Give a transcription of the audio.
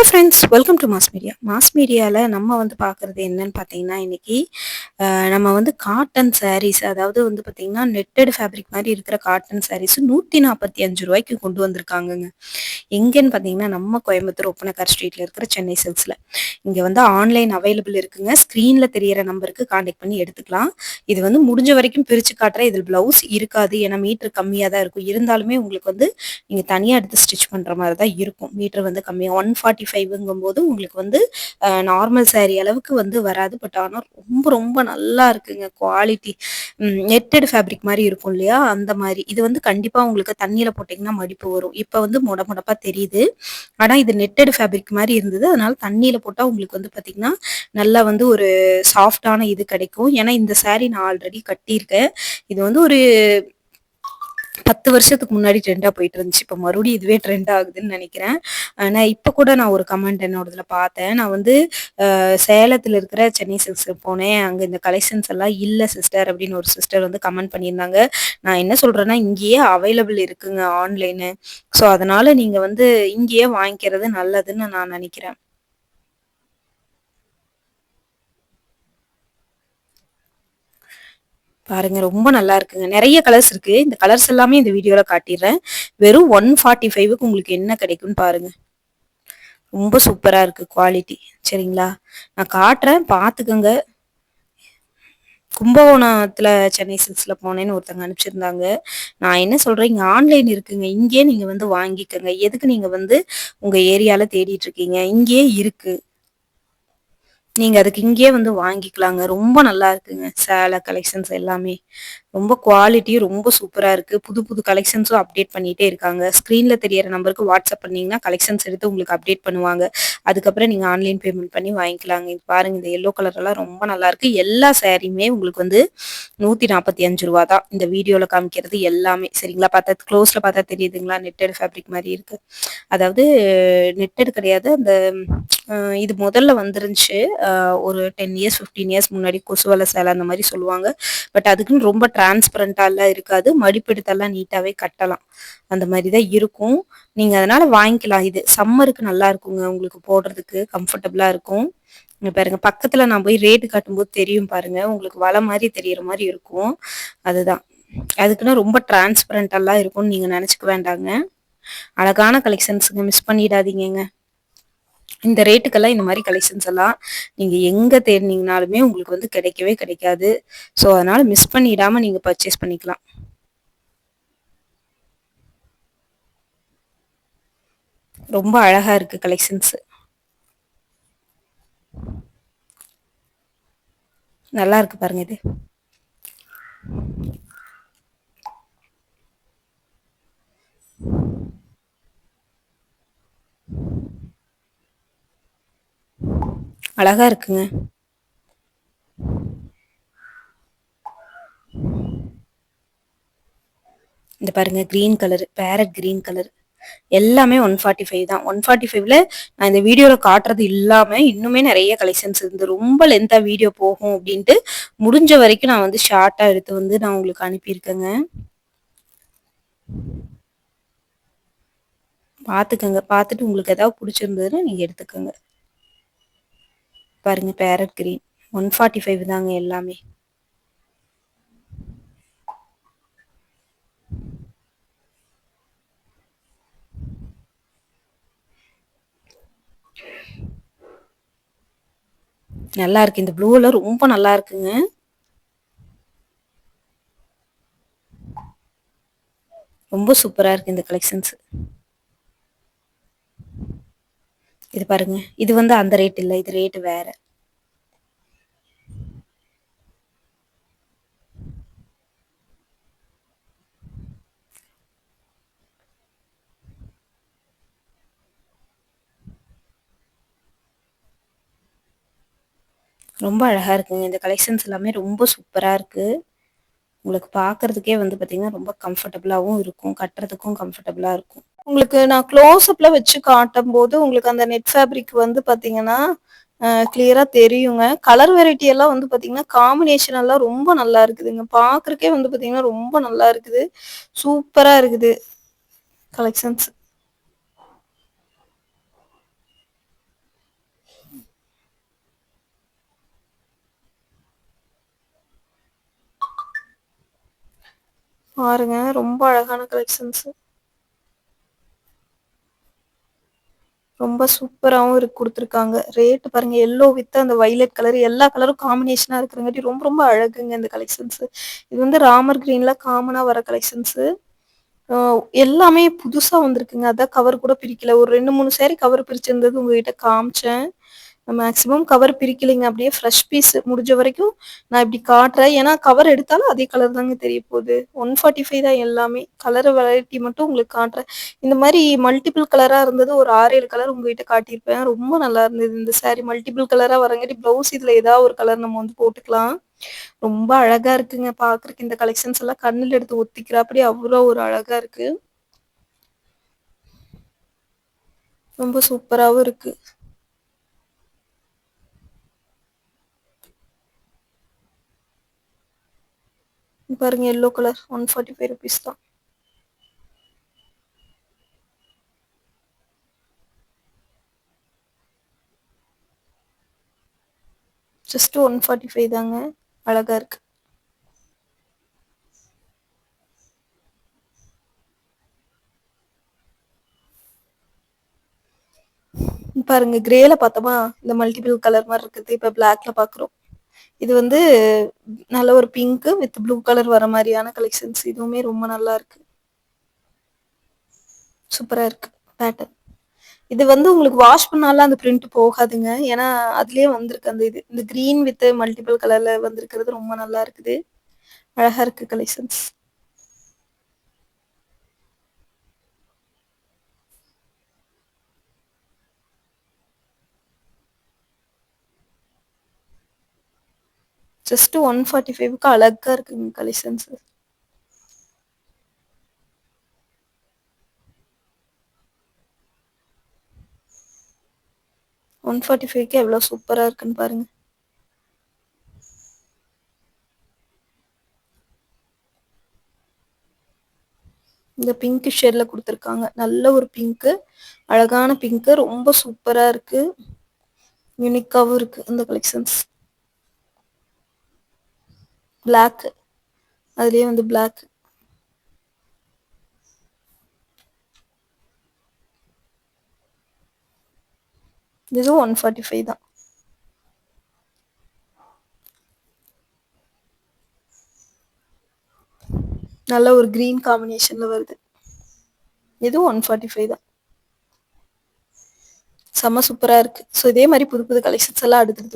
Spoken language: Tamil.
Hello friends welcome to mass media mass மீடியாவில் நம்ம வந்து பார்க்குறது என்னன்னு பார்த்தீங்கன்னா இன்னைக்கு நம்ம வந்து காட்டன் சாரீஸ் அதாவது வந்து பார்த்தீங்கன்னா நெட்டட் ஃபேப்ரிக் மாதிரி இருக்கிற காட்டன் சாரீஸ் நூற்றி நாற்பத்தி அஞ்சு ரூபாய்க்கு கொண்டு வந்திருக்காங்கங்க. எங்கேன்னு பார்த்தீங்கன்னா நம்ம கோயம்புத்தூர் ஒப்பனக்கார் ஸ்ட்ரீட்டில் இருக்கிற சென்னை சில்க்ஸில் இங்கே வந்து ஆன்லைன் அவைலபிள் இருக்குங்க. ஸ்க்ரீனில் தெரியிற நம்பருக்கு காண்டாக்ட் பண்ணி எடுத்துக்கலாம். இது வந்து முடிஞ்ச வரைக்கும் பிரித்து காட்டுற இதில் ப்ளவுஸ் இருக்காது. ஏன்னா மீட்டர் கம்மியாக தான் இருக்கும். இருந்தாலுமே உங்களுக்கு வந்து நீங்கள் தனியாக எடுத்து ஸ்டிச் பண்ணுற மாதிரி தான் இருக்கும். மீட்டர் வந்து கம்மியாக ஒன் ஃபார்ட்டி ஃபைவ்ங்கும் போது உங்களுக்கு வந்து நார்மல் saree அளவுக்கு வந்து வராது. பட் ஆனால் ரொம்ப ரொம்ப நல்லா இருக்குங்க குவாலிட்டி நெட்டட் ஃபேப்ரிக் மாதிரி இருக்கும் இல்லையா? அந்த மாதிரி. இது வந்து கண்டிப்பாக உங்களுக்கு தண்ணியில் போட்டிங்கன்னா மடிப்பு வரும். இப்போ வந்து முட முடப்பாக தெரியுது. ஆனால் இது நெட்டட் ஃபேப்ரிக் மாதிரி இருந்தது. அதனால தண்ணியில் போட்டால் உங்களுக்கு வந்து பார்த்திங்கன்னா நல்லா வந்து ஒரு சாஃப்டான இது கிடைக்கும். ஏன்னா இந்த சாரீ நான் ஆல்ரெடி கட்டியிருக்கேன். இது வந்து ஒரு பத்து வருஷத்துக்கு முன்னாடி ட்ரெண்டாக போயிட்டு இருந்துச்சு இப்போ மறுபடியும் இதுவே ட்ரெண்ட் ஆகுதுன்னு நினைக்கிறேன். ஆனால் இப்போ கூட நான் ஒரு கமெண்ட் என்னோடதுல பார்த்தேன். நான் வந்து சேலத்தில் இருக்கிற சென்னை சில்க்ஸ்க்கு போனேன். அங்கே இந்த கலெக்ஷன்ஸ் எல்லாம் இல்லை சிஸ்டர் அப்படின்னு ஒரு சிஸ்டர் வந்து கமெண்ட் பண்ணியிருந்தாங்க. நான் என்ன சொல்கிறேன்னா இங்கேயே அவைலபிள் இருக்குங்க ஆன்லைனு ஸோ அதனால நீங்கள் வந்து இங்கேயே வாங்கிக்கிறது நல்லதுன்னு நான் நினைக்கிறேன். பாருங்க ரொம்ப நல்லா இருக்குங்க. நிறைய கலர்ஸ் இருக்கு. இந்த கலர்ஸ் எல்லாமே இந்த வீடியோல காட்டிடுறேன். வெறும் ஒன் ஃபார்ட்டி ஃபைவுக்கு உங்களுக்கு என்ன கிடைக்கும்னு பாருங்க. ரொம்ப சூப்பரா இருக்கு குவாலிட்டி சரிங்களா? நான் காட்டுறேன். பார்த்துக்கோங்க. கும்பகோணத்துல சென்னை சில்க்ஸ்ல போனேன்னு ஒருத்தங்க அனுப்பிச்சிருந்தாங்க. நான் என்ன சொல்றேன்? இங்க ஆன்லைன் இருக்குங்க. இங்கேயே நீங்க வந்து வாங்கிக்கோங்க. எதுக்கு நீங்க வந்து உங்க ஏரியால தேடிட்டு இருக்கீங்க? இங்கேயே இருக்கு. நீங்க அதுக்கு இங்கேயே வந்து வாங்கிக்கலாங்க. ரொம்ப நல்லா இருக்குங்க. சேலை கலெக்ஷன்ஸ் எல்லாமே. ரொம்ப குவாலிட்டி ரொம்ப சூப்பரா இருக்கு. புது புது கலெக்ஷன்ஸும் அப்டேட் பண்ணிட்டே இருக்காங்க. ஸ்க்ரீனில் தெரியற நம்பருக்கு வாட்ஸ்அப் பண்ணீங்கன்னா கலெக்ஷன்ஸ் எடுத்து உங்களுக்கு அப்டேட் பண்ணுவாங்க. அதுக்கப்புறம் நீங்க ஆன்லைன் பேமெண்ட் பண்ணி வாங்கிக்கலாங்க. இது பாருங்க இந்த எல்லோ கலர் எல்லாம் ரொம்ப நல்லா இருக்கு. எல்லா சேரீயுமே உங்களுக்கு வந்து நூத்தி நாற்பத்தி அஞ்சு ரூபா தான். இந்த வீடியோல காமிக்கிறது எல்லாமே. சரிங்களா? பார்த்தா க்ளோஸ்ல பார்த்தா தெரியுதுங்களா? நெட்டட் ஃபேப்ரிக் மாதிரி இருக்கு. அதாவது நெட்டட் கிடையாது. அந்த இது முதல்ல வந்துருந்துச்சு. ஒரு டென் இயர்ஸ் ஃபிஃப்டீன் இயர்ஸ் முன்னாடி கொசுவலை சேலை அந்த மாதிரி சொல்லுவாங்க. பட் அதுக்குன்னு ரொம்ப டிரான்ஸ்பரண்ட்டாலாம் இருக்காது. மடிப்பெடுத்தெல்லாம் நீட்டாகவே கட்டலாம். அந்த மாதிரி தான் இருக்கும். நீங்கள் அதனால் வாங்கிக்கலாம். இது சம்மருக்கு நல்லா இருக்குங்க உங்களுக்கு போடுறதுக்கு. கம்ஃபர்டபுளாக இருக்கும். இங்க பாருங்க பக்கத்தில் நான் போய் ரேட்டு காட்டும்போது தெரியும் பாருங்க. உங்களுக்கு வலை மாதிரி தெரியற மாதிரி இருக்கும். அதுதான். அதுக்குன்னா ரொம்ப டிரான்ஸ்பரண்டெல்லாம் இருக்கும்னு நீங்கள் நினச்சிக்க வேண்டாங்க. அழகான கலெக்ஷன்ஸுங்க மிஸ் பண்ணிடாதீங்கங்க. இந்த ரேட்டுக்கெல்லாம் இந்த மாதிரி கலெக்ஷன்ஸ் எல்லாம் நீங்கள் எங்கே தேடினீங்கனாலுமே உங்களுக்கு வந்து கிடைக்கவே கிடைக்காது. ஸோ அதனால் மிஸ் பண்ணிடாமல் நீங்கள் பர்ச்சேஸ் பண்ணிக்கலாம். ரொம்ப அழகாக இருக்குது கலெக்ஷன்ஸு நல்லா இருக்கு பாருங்க இது. அழகா இருக்குங்க. இந்த பாருங்க green colour parrot green colour எல்லாமே ஒன் ஃபார்ட்டி ஃபைவ் தான். ஒன் ஃபார்ட்டி ஃபைவ்ல நான் இந்த வீடியோவில் காட்டுறது இல்லாம இன்னுமே நிறைய கலெக்ஷன்ஸ் இருந்து ரொம்ப லென்த்தா வீடியோ போகும் அப்படின்ட்டு முடிஞ்ச வரைக்கும் நான் வந்து ஷார்ட்டா எடுத்து வந்து நான் உங்களுக்கு அனுப்பியிருக்கேங்க. பார்த்துக்கோங்க. பார்த்துட்டு உங்களுக்கு ஏதாவது பிடிச்சிருந்ததுன்னா நீங்க எடுத்துக்கோங்க. பாருங்க parrot green one forty five தாங்க எல்லாமே. நல்லா இருக்கு. இந்த ப்ளூல ரொம்ப நல்லா இருக்குங்க. ரொம்ப சூப்பரா இருக்கு இந்த கலெக்ஷன்ஸ் இது பாருங்க. இது வந்து அந்த ரேட் இல்லை. இது ரேட்டு வேற. ரொம்ப அழகா இருக்குங்க. இந்த கலெக்ஷன்ஸ் எல்லாமே ரொம்ப சூப்பரா இருக்கு. உங்களுக்கு பார்க்கறதுக்கே வந்து பாத்தீங்கன்னா ரொம்ப கம்ஃபர்டபுளாவும் இருக்கும். கட்டுறதுக்கும் கம்ஃபர்டபுளா இருக்கும். உங்களுக்கு நான் க்ளோஸ்அப்பில் வச்சு காட்டும் போது உங்களுக்கு அந்த நெட் ஃபேப்ரிக் வந்து பார்த்தீங்கன்னா கிளியராக தெரியுங்க. கலர் வெரைட்டி எல்லாம் வந்து பார்த்தீங்கன்னா காம்பினேஷன் எல்லாம் ரொம்ப நல்லா இருக்குதுங்க. பார்க்குறக்கே வந்து பார்த்தீங்கன்னா ரொம்ப நல்லா இருக்குது. சூப்பராக இருக்குது. கலெக்ஷன்ஸ் பாருங்க ரொம்ப அழகான கலெக்ஷன்ஸ் ரொம்ப சூப்பராகவும் இருக்கு குடுத்துருக்காங்க. ரேட் பாருங்க எல்லோ வித் அந்த வைலட் கலர் எல்லா கலரும் காம்பினேஷனாக இருக்கிறங்காட்டி ரொம்ப ரொம்ப அழகுங்க இந்த கலெக்ஷன்ஸ் இது வந்து ராமர் கிரீன்ல காமனா வர கலெக்ஷன்ஸு எல்லாமே புதுசா வந்திருக்குங்க. அதான் கவர் கூட பிரிக்கல. ஒரு ரெண்டு மூணு சேரீ கவர் பிரிச்சிருந்தது உங்ககிட்ட காமிச்சேன். மேக்சிமம் கவர் பிரிக்கலைங்க. அப்படியே ஃப்ரெஷ் பீஸ் முடிஞ்ச வரைக்கும் நான் இப்படி காட்டுறேன். ஏன்னா கவர் எடுத்தாலும் அதே கலர் தாங்க தெரிய போகுது. ஒன் ஃபார்ட்டி ஃபைவ் தான் எல்லாமே. கலர் வெரைட்டி மட்டும் உங்களுக்கு காட்டுறேன். இந்த மாதிரி மல்டிபிள் கலராக இருந்தது. ஒரு ஆறு ஏழு கலர் உங்ககிட்ட காட்டியிருப்பேன். ரொம்ப நல்லா இருந்தது இந்த சாரி மல்டிபிள் கலராக வரங்காட்டி ப்ளவுஸ் இதில் ஏதாவது ஒரு கலர் நம்ம வந்து போட்டுக்கலாம். ரொம்ப அழகா இருக்குங்க. பாக்குறதுக்கு இந்த கலெக்ஷன்ஸ் எல்லாம் கண்ணில் எடுத்து ஒத்திக்கிறாப்படி அவ்வளோ ஒரு அழகா இருக்கு. ரொம்ப சூப்பராகவும் இருக்கு. பாருங்க yellow colour one forty five rupees தான். ஜஸ்ட் ஒன் ஃபார்ட்டி ஃபைவ் தாங்க அழகா இருக்கு. பாருங்க கிரேல பாத்தோமா இந்த மல்டிபிள் கலர் மாரி இருக்குது. இப்ப பிளாக்ல பாக்குறோம் இது வந்து நல்ல ஒரு பிங்க் வித் ப்ளூ கலர் வர மாதிரியான கலெக்ஷன்ஸ் இதுவுமே ரொம்ப நல்லா இருக்கு. சூப்பரா இருக்கு. பேட்டர்ன் இது வந்து உங்களுக்கு வாஷ் பண்ணாலும் அந்த பிரிண்ட் போகாதுங்க. ஏன்னா அதுலயே வந்திருக்கு அந்த இது. இந்த கிரீன் வித் மல்டிபிள் கலர்ல வந்திருக்கிறது ரொம்ப நல்லா இருக்குது. அழகா இருக்கு கலெக்ஷன்ஸ் ஜஸ்ட் ஒன் ஃபார்ட்டி ஃபைவ்க்கு அழகா இருக்குங்க கலெக்ஷன்ஸ் ஒன் ஃபார்ட்டி ஃபைவ்க்கு எவ்வளோ சூப்பராக இருக்குன்னு பாருங்க. இந்த பிங்க் ஷேட்ல கொடுத்துருக்காங்க. நல்ல ஒரு பிங்க்கு அழகான பிங்க்கு ரொம்ப சூப்பரா இருக்கு. யூனிக்காகவும் இருக்கு இந்த கலெக்ஷன்ஸ் பிளாக் அதுலயே வந்து பிளாக் இது ஒன் ஃபார்ட்டி ஃபைவ் தான். நல்ல ஒரு கிரீன் காம்பினேஷன்ல வருது. இது ஒன் ஃபார்ட்டி ஃபைவ் தான் செம்ம சூப்பராக இருக்கு. ஸோ இதே மாதிரி புது புது கலெக்ஷன்ஸ் எல்லாம் அடுத்தடுத்து